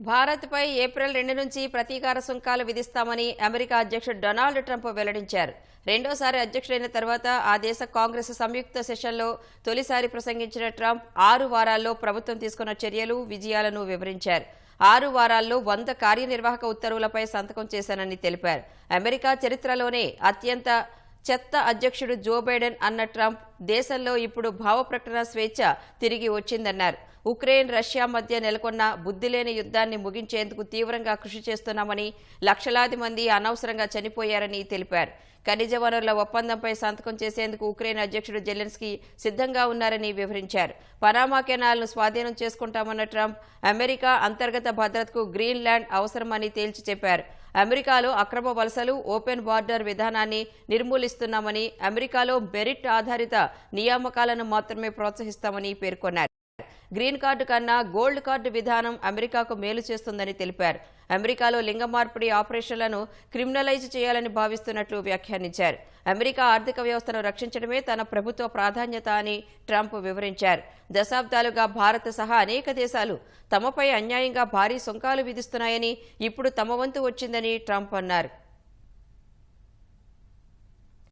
భారత్పై ఏప్రిల్ రెండు నుంచి ప్రతీకార సుంకాలు విధిస్తామని అమెరికా అధ్యక్షుడు డొనాల్డ్ ట్రంప్ వెల్లడించారు. రెండోసారి అధ్యక్షుడైన తర్వాత ఆ దేశ కాంగ్రెస్ సంయుక్త సెషన్లో తొలిసారి ప్రసంగించిన ట్రంప్ ఆరు వారాల్లో ప్రభుత్వం తీసుకున్న చర్యలు విజయాలను వివరించారు. ఆరు వారాల్లో వంద కార్యనిర్వాహక ఉత్తర్వులపై సంతకం చేశానని తెలిపారు. అమెరికా చరిత్రలోనే అత్యంత చెత్త అధ్యక్షుడు జో బైడెన్ అన్న ట్రంప్ దేశంలో ఇప్పుడు భావ ప్రకటన స్వేచ్ఛ తిరిగి వచ్చిందన్నారు. ఉక్రెయిన్ రష్యా మధ్య నెలకొన్న బుద్ధిలేని యుద్ధాన్ని ముగించేందుకు తీవ్రంగా కృషి చేస్తున్నామని లక్షలాది మంది అనవసరంగా చనిపోయారని తెలిపారు. ఖనిజ వనరుల ఒప్పందంపై సంతకం చేసేందుకు ఉక్రెయిన్ అధ్యక్షుడు జెలెన్స్కీ సిద్ధంగా ఉన్నారని వివరించారు. పనామా కెనాల్ను స్వాధీనం చేసుకుంటామన్న ట్రంప్ అమెరికా అంతర్గత భద్రతకు గ్రీన్లాండ్ అవసరమని తేల్చి చెప్పారు. అమెరికాలో అక్రమ వలసలు ఓపెన్ బార్డర్ విధానాన్ని నిర్మూలిస్తున్నామని అమెరికాలో మెరిట్ ఆధారిత నియామకాలను మాత్రమే ప్రోత్సహిస్తామని పేర్కొన్నారు. గ్రీన్ కార్డు కన్నా గోల్డ్ కార్డు విధానం అమెరికాకు మేలు చేస్తుందని తెలిపారు. అమెరికాలో లింగ మార్పిడి ఆపరేషన్లను క్రిమినలైజ్ చేయాలని భావిస్తున్నట్లు వ్యాఖ్యానించారు. అమెరికా ఆర్థిక వ్యవస్థను రక్షించడమే తన ప్రభుత్వ ప్రాధాన్యత అని ట్రంప్ వివరించారు. దశాబ్దాలుగా భారత్ సహా అనేక దేశాలు తమపై అన్యాయంగా భారీ సుంకాలు విధిస్తున్నాయని ఇప్పుడు తమ వంతు వచ్చిందని ట్రంప్ అన్నారు.